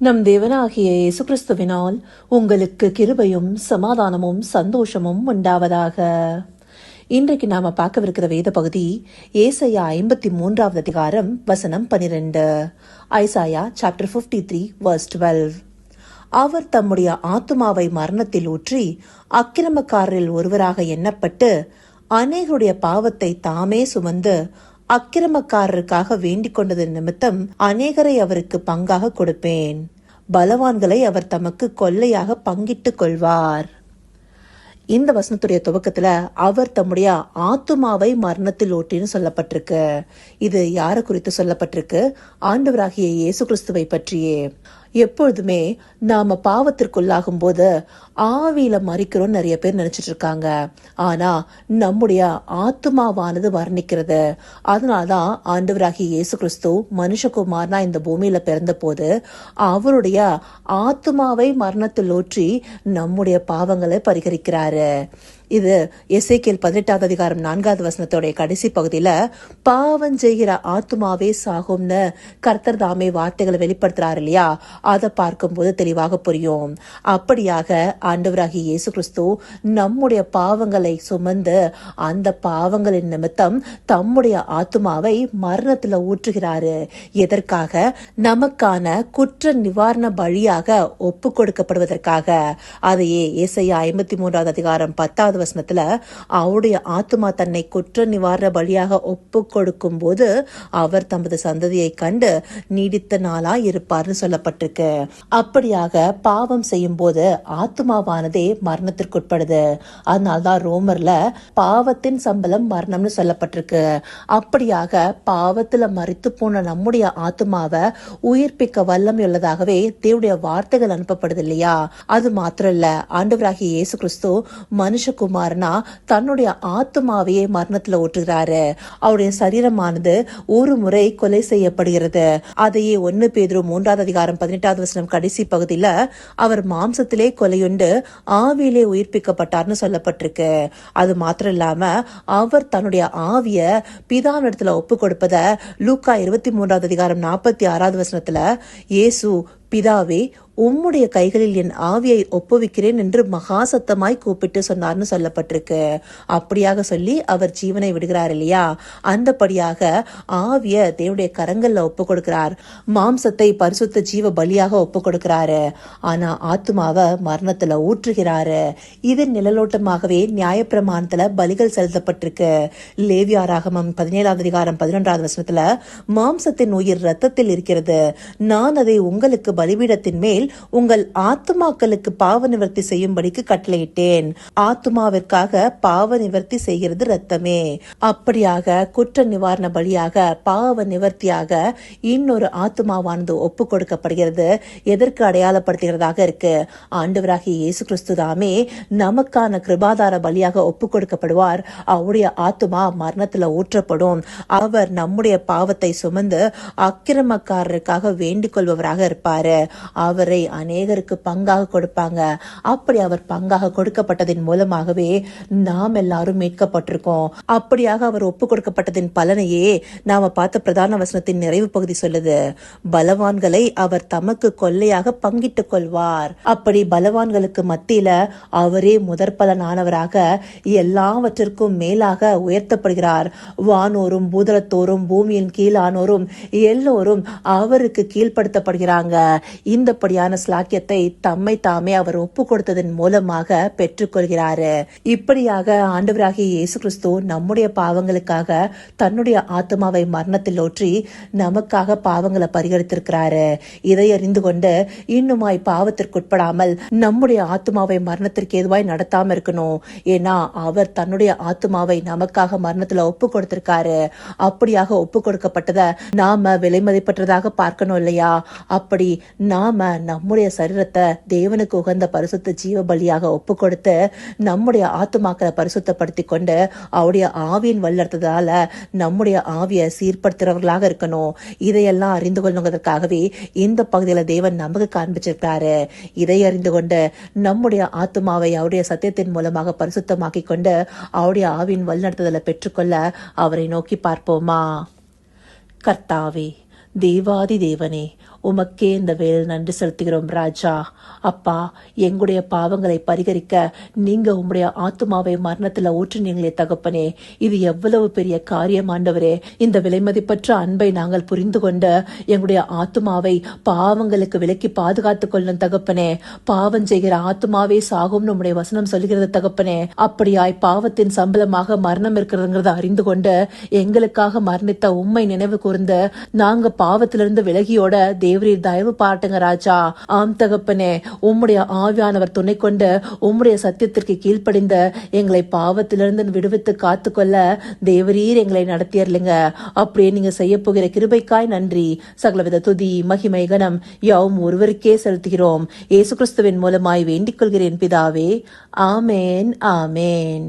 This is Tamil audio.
நம் தேவனாகிய இயேசு கிறிஸ்துவினால் உங்களுக்கு கிருபையும் சமாதானமும் சந்தோஷமும் உண்டாவதாக. இன்றைக்கு நாம பார்க்கவிருக்கிற வேத பகுதி ஏசையா ஐம்பத்தி மூன்றாவது அதிகாரம் வசனம் பனிரெண்டு. Isaiah chapter fifty three verse twelve அவர் தம்முடைய ஆத்துமாவை மரணத்தில் ஊற்றி அக்கிரமக்காரரில் ஒருவராக எண்ணப்பட்டு அநேகருடைய பாவத்தை தாமே சுமந்து அக்கிரமக்காரருக்காக வேண்டிக் கொண்டது நிமித்தம் அநேகரை அவருக்கு பங்காக கொடுப்பேன். பலவான்களை அவர் தமக்கு கொள்ளையாக பங்கிட்டுக் கொள்வார். இந்த வசனத்துடைய துவக்கத்துல அவர் தம்முடைய ஆத்துமாவை மரணத்தில் ஓட்டின்னு சொல்லப்பட்டிருக்கு. இது யாரை குறித்து சொல்லப்பட்டிருக்கு? ஆண்டவராகிய இயேசு கிறிஸ்துவை பற்றியே. எப்பொழுதுமே நாம பாவத்திற்குள்ளாகும் போது ஆவியில மறிக்கிறோம் நிறைய பேர் நினைச்சிட்டு இருக்காங்க. ஆனா நம்முடைய ஆத்துமாவானது வர்ணிக்கிறது. அதனாலதான் ஆண்டவராகி இயேசு கிறிஸ்து மனுஷகுமார்னா இந்த பூமியில பிறந்த போது அவருடைய ஆத்துமாவை மரணத்தில் ஊற்றி நம்முடைய பாவங்களை பரிகரிக்கிறாரு. இது எசேக்கியல் பதினெட்டாவது அதிகாரம் நான்காவது வசனத்தோடைய கடைசி பகுதியில பாவம் செய்கிற ஆத்துமாவே சாகும்னு கர்த்தர் தாமே வார்த்தைகளை வெளிப்படுத்துறாரு இல்லையா? அதை பார்க்கும்போது தெளிவாக புரியும். அப்படியாக ஆண்டவராகி இயேசு கிறிஸ்து நம்முடைய பாவங்களை சுமந்து அந்த பாவங்களின் நிமித்தம் தம்முடைய ஆத்துமாவை மரணத்தில் ஊற்றுகிறாரு. எதற்காக? நமக்கான குற்ற நிவாரண பலியாக ஒப்பு கொடுக்கப்படுவதற்காக. அதையே இசையா ஐம்பத்தி மூன்றாவது அதிகாரம் பத்தாவது வசனத்துல அவருடைய ஆத்மா தன்னை குற்ற நிவாரண பலியாக ஒப்பு கொடுக்கும் போது அவர் தமது சந்ததியை கண்டு நீடித்த நாளா இருப்பார்னு சொல்லப்பட்டிருக்கு. அப்படியாக பாவம் செய்யும் போது ஆத்மாவானதே மரணத்திற்குட்படுது. அதனால்தான் ரோமர்ல பாவத்தின் சம்பளம் மரணம்னு சொல்லப்பட்டிருக்கு. அப்படியாக பாவத்துல மறித்து போன நம்முடைய ஆத்மாவை உயிர்ப்பிக்க வல்லம் உள்ளதாகவே தேவடைய வார்த்தைகள் அனுப்பப்படுது இல்லையா? அது மாத்திரம் இல்ல ஆண்டவராகிய இயேசு கிறிஸ்து மனுஷ குமார்னா தன்னுடைய ஆத்துமாவையே மரணத்துல ஓட்டுகிறாரு. அவருடைய சரீரமானது ஒரு முறை கொலை செய்யப்படுகிறது. அதையே ஒன்னு பேதுரு மூன்றாவது அதிகாரம் பதினெட்டாவது வசனம் கடைசி பகுதியில அவர் மாம்சத்திலே கொலையுண்டு ஆவியிலே உயிர்ப்பிக்கப்பட்டார்னு சொல்லப்பட்டிருக்கு. அது மாத்திரம் இல்லாம அவர் தன்னுடைய ஆவிய பிதாவிடத்துல ஒப்பு கொடுப்பத லூக்கா இருபத்தி மூன்றாவது அதிகாரம் நாற்பத்தி ஆறாவது வசனத்துல இயேசு பிதாவே உம்முடைய கைகளில் என் ஆவியை ஒப்புவிக்கிறேன் என்று மகா சத்தமாய் கூப்பிட்டு சொன்னார்னு சொல்லப்பட்டிருக்கு. அப்படியாக சொல்லி அவர் ஜீவனை விடுகிறார் இல்லையா? அந்தபடியாக ஆவிய தேவனுடைய கரங்கள்ல ஒப்பு கொடுக்கிறார் மாம்சத்தை பரிசுத்த ஜீவ பலியாக ஒப்பு கொடுக்கிறாரு ஆனா ஆத்மாவை மரணத்துல ஊற்றுகிறாரு. இதன் நிழலோட்டமாகவே நியாயப்பிரமாணத்துல பலிகள் செலுத்தப்பட்டிருக்கு. லேவியாராகமம் பதினேழாவது அதிகாரம் பதினொன்றாவது வசனத்துல மாம்சத்தின் உயிர் ரத்தத்தில் இருக்கிறது. நான் அதை உங்களுக்கு பலிபீடத்தின் மேல் உங்கள் ஆத்துமாக்களுக்கு பாவ நிவர்த்தி செய்யும்படிக்கு கட்டளையிட்டேன். ஆத்துமாவிற்காக பாவ நிவர்த்தி செய்கிறது ரத்தமே அப்படியாக குற்ற நிவாரண பலியாக பாவ நிவர்த்தியாக இன்னொரு ஆத்துமாவானது ஒப்பு கொடுக்கப்படுகிறது எதற்கு அடையாளப்படுத்துகிறதாக இருக்கு. ஆண்டவராகிய இயேசு கிறிஸ்து தாமே நமக்கான கிருபாதார பலியாக ஒப்பு கொடுக்கப்படுவார் அவருடைய ஆத்துமா மரணத்துல ஊற்றப்படும். அவர் நம்முடைய பாவத்தை சுமந்து அக்கிரமக்காரருக்காக வேண்டிக் கொள்பவராக இருப்பார். அவரை அநேகருக்கு பங்காக கொடுப்பாங்க. அப்படி அவர் பங்காக கொடுக்கப்பட்டதின் மூலமாகவே நாம் எல்லாரும் மீட்கப்பட்டிருக்கோம். அப்படியாக அவர் ஒப்பு கொடுக்கப்பட்டதின் பலனையே நாம பார்த்த பிரதான வசனத்தின் நிறைவு பகுதி சொல்லுது. பலவான்களை அவர் தமக்கு கொள்ளையாக பங்கிட்டுக் கொள்வார். அப்படி பலவான்களுக்கு மத்தியில அவரே முதற் பலனானவராக எல்லாவற்றிற்கும் மேலாக உயர்த்தப்படுகிறார். வானோரும் பூதலத்தோரும் பூமியின் கீழானோரும் எல்லோரும் அவருக்கு கீழ்ப்படுத்தப்படுகிறாங்க. இந்தப்படியான ஸ்லாக்கியத்தை தம்மை தாமே அவர் ஒப்பு கொடுத்ததன் மூலமாக பெற்றுக்கொள்கிறாரு. இப்படியாக ஆண்டவராகிய இயேசு கிறிஸ்து நம்முடைய பாவங்களுக்காக தன்னுடைய ஆத்மாவை மரணத்தில் ஓற்றி நமக்காக பாவங்களை பரிகரித்திருக்கிறாரு. இதை அறிந்து கொண்டு இன்னுமாய் பாவத்திற்குட்படாமல் நம்முடைய ஆத்மாவை மரணத்திற்கு ஏதுவாய் நடத்தாம இருக்கணும். ஏன்னா அவர் தன்னுடைய ஆத்மாவை நமக்காக மரணத்துல ஒப்பு கொடுத்திருக்காரு அப்படியாக ஒப்பு கொடுக்கப்பட்டத நாம விலை மதிப்பற்றதாக பார்க்கணும் இல்லையா? அப்படி நாம நம்முடைய சரீரத்தை தேவனுக்கு உகந்த பரிசுத்த ஜீவ பலியாக ஒப்பு கொடுத்து நம்முடைய ஆத்துமாக்களை பரிசுத்தப்படுத்தி கொண்டு அவருடைய ஆவியின் வல்லறதுனால நம்முடைய ஆவியை சீர்படுத்துறவர்களாக இருக்கணும். இதையெல்லாம் அறிந்து கொள்ளுங்கிறதுக்காகவே இந்த பகுதியில் தேவன் நமக்கு காண்பிச்சிருக்காரு இதை அறிந்து கொண்டு நம்முடைய ஆத்துமாவை அவருடைய சத்தியத்தின் மூலமாக பரிசுத்தமாக்கி கொண்டு அவருடைய ஆவியின் வழிநடத்துதலை பெற்றுக்கொள்ள அவரை நோக்கி பார்ப்போமா? கர்த்தாவே தேவாதி தேவனே உமக்கே இந்த வேலை நன்றி செலுத்துகிறோம் ராஜா. அப்பா எங்களுடைய பாவங்களை பரிகரிக்க நீங்க உம்முடைய ஆத்துமாவை மரணத்துல ஊற்றினீங்களே தகப்பனே. இது எவ்வளவு பெரிய காரியம் ஆண்டவரே. இந்த விலைமதிப்பற்ற அன்பை நாங்கள் புரிந்து கொண்டு எங்களுடைய ஆத்துமாவை பாவங்களுக்கு விலக்கி பாதுகாத்து கொள்ளும் தகப்பனே. பாவம் செய்கிற ஆத்துமாவே சாகும் நம்முடைய வசனம் சொல்கிறது தகப்பனே. அப்படியாய் பாவத்தின் சம்பளமாக மரணம் இருக்கிறதுங்கிறத அறிந்து கொண்டு எங்களுக்காக மரணித்த உண்மை நினைவு கூர்ந்து நாங்க பாவத்திலிருந்து விலகியோட தேவரீர் தயவு பாட்டுங்க ராஜா. ஆம் தகப்பனே உம்முடைய ஆவியானவர் துணை கொண்டு உம்முடைய சத்தியத்திற்கு கீழ்ப்படிந்த எங்களை பாவத்திலிருந்து விடுவித்து காத்துக்கொள்ள தேவரீர் எங்களை நடத்தியர்லிங்க. அப்படியே நீங்க செய்ய போகிற கிருபைக்காய் நன்றி. சகலவித துதி மகிமை கணம் யாவும் ஒருவருக்கே செலுத்துகிறோம். இயேசு கிறிஸ்துவின் மூலமாய் வேண்டிக் கொள்கிறேன் பிதாவே. ஆமேன் ஆமேன்.